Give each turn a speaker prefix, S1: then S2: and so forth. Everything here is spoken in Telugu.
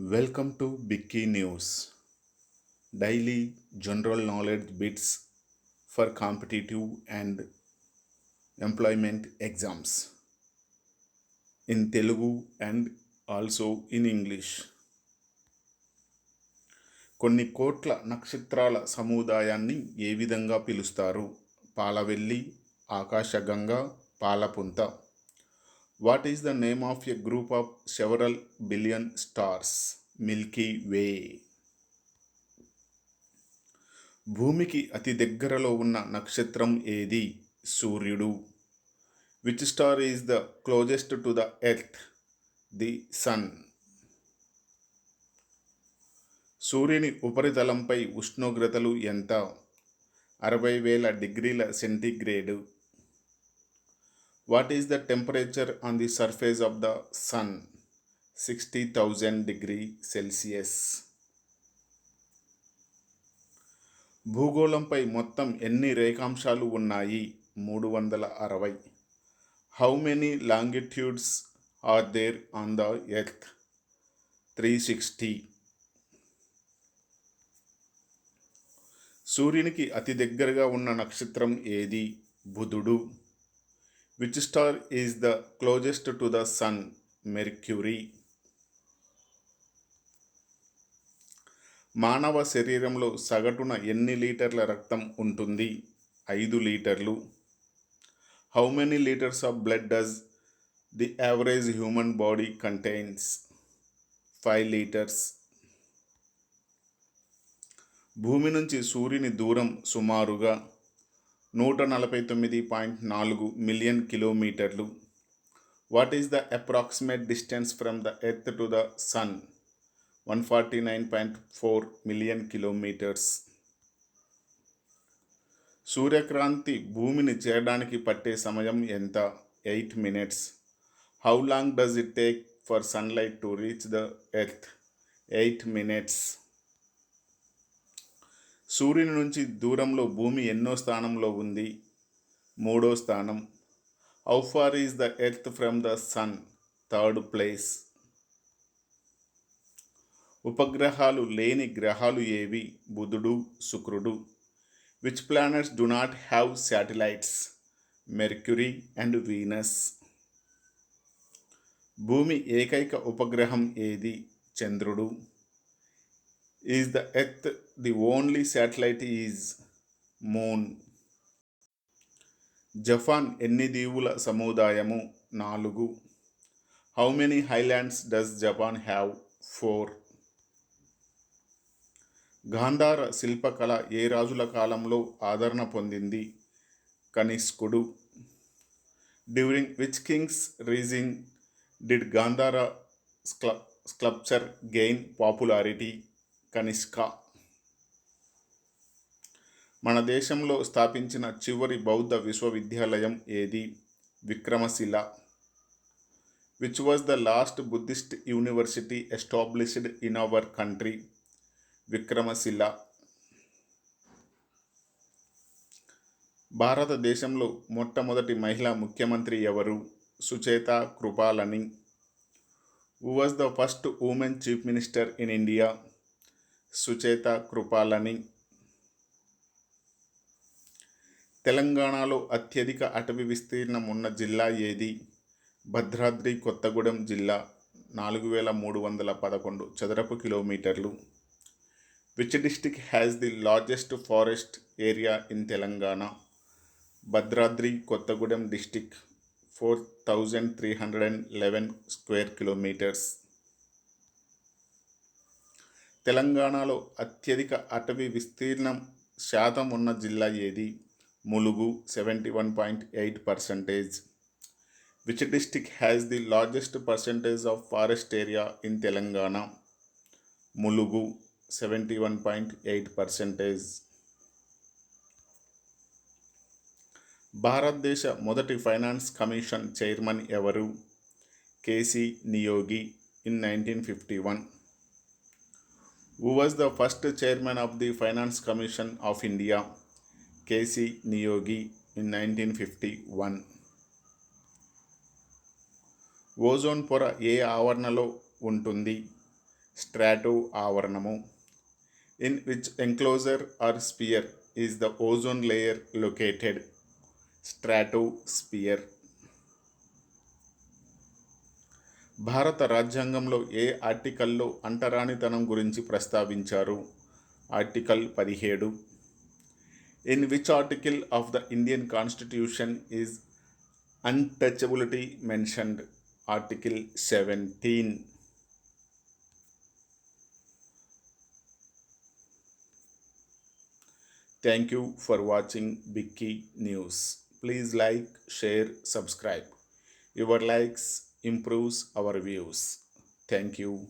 S1: Welcome to Bikki news. Daily general knowledge bits for competitive and employment exams. In Telugu and also in English. కొన్ని కోట్ల నక్షత్రాల సముదాయాన్ని ఏ విధంగా పిలుస్తారు? పాలవెల్లి ఆకాశగంగా పాలపుంత. What is the name of a group of several billion stars milky way భూమికి అతి దగ్గరలో ఉన్న నక్షత్రం ఏది? సూర్యుడు. Which star is the closest to the earth the sun సూర్యుని ఉపరితలంపై ఉష్ణోగ్రతలు ఎంత? అరవై వేల డిగ్రీల centigrade. What is the temperature on the surface of the sun sixty thousand degree Celsius భూగోళంపై మొత్తం ఎన్ని రేఖాంశాలు ఉన్నాయి? మూడు వందల అరవై. How many longitudes are there on the earth three sixty సూర్యునికి అతి దగ్గరగా ఉన్న నక్షత్రం ఏది? బుధుడు. Which star is the closest to the sun Mercury మానవ శరీరంలో సగటున ఎన్ని లీటర్ల రక్తం ఉంటుంది? ఐదు లీటర్లు. How many litres of blood does the average human body contains five litres భూమి నుంచి సూర్యుని దూరం సుమారుగా నూట నలభై తొమ్మిది పాయింట్ నాలుగు మిలియన్ కిలోమీటర్లు. What is the approximate distance from the earth to the sun one forty nine point four million kilometres సూర్యక్రాంతి భూమిని చేరడానికి పట్టే సమయం ఎంత? Eight minutes how long does it take for sunlight to reach the earth eight minutes సూర్యుని నుంచి దూరంలో భూమి ఎన్నో స్థానంలో ఉంది. మూడో స్థానం how far is the earth from the sun third place ఉపగ్రహాలు లేని గ్రహాలు ఏవి? బుధుడు శుక్రుడు. Which planets do not have satellites Mercury and Venus భూమి ఏకైక ఉపగ్రహం ఏది? చంద్రుడు. Is the earth the only satellite is moon Japan ఎన్ని దీవుల సముదాయము? నాలుగు. How many highlands does Japan have four Gandhara శిల్పకళ ఏ రాజుల కాలంలో ఆదరణ పొందింది? కనిష్కుడు. During which kings reigning did Gandhara స్క్ల sculpture gain popularity Kanishka. మన దేశంలో స్థాపించిన చివరి బౌద్ధ విశ్వవిద్యాలయం ఏది? Vikramashila. Which was the last Buddhist university established in our country Vikramashila. భారతదేశంలో మొట్టమొదటి మహిళా ముఖ్యమంత్రి ఎవరు? Sucheta Kripalani. Who was the first women chief minister in India Sucheta Kripalani తెలంగాణలో అత్యధిక అటవీ విస్తీర్ణం ఉన్న జిల్లా ఏది? భద్రాద్రి కొత్తగూడెం జిల్లా నాలుగు వేల మూడు వందల పదకొండు చదరపు కిలోమీటర్లు. Which district has the largest forest area in Telangana? Bhadradri Kothagudem district four thousand three hundred and eleven square kilometres తెలంగాణలో అత్యధిక అటవీ విస్తీర్ణం శాతం ఉన్న జిల్లా ఏది? Mulugu seventy one point eight percentage. Which district has the largest percentage of forest area in Telangana? Mulugu seventy one point eight percentage. భారతదేశ మొదటి ఫైనాన్స్ కమిషన్ చైర్మన్ ఎవరు? KC Niyogi in nineteen fifty one. Who was the first chairman of the Finance Commission of India, K.C. Niyogi, in 1951. Ozone పొర ఏ ఆవరణలో ఉంటుంది స్ట్రాటో ఆవరణము in which enclosure or sphere is the ozone layer located stratosphere భారత రాజ్యాంగంలో ఏ ఆర్టికల్లో అంటరానితనం గురించి ప్రస్తావించారు? ఆర్టికల్ పదిహేడు. In which article of the Indian constitution is untouchability mentioned article seventeen thank you for watching Bikki news please like share subscribe your likes improves our views. Thank you.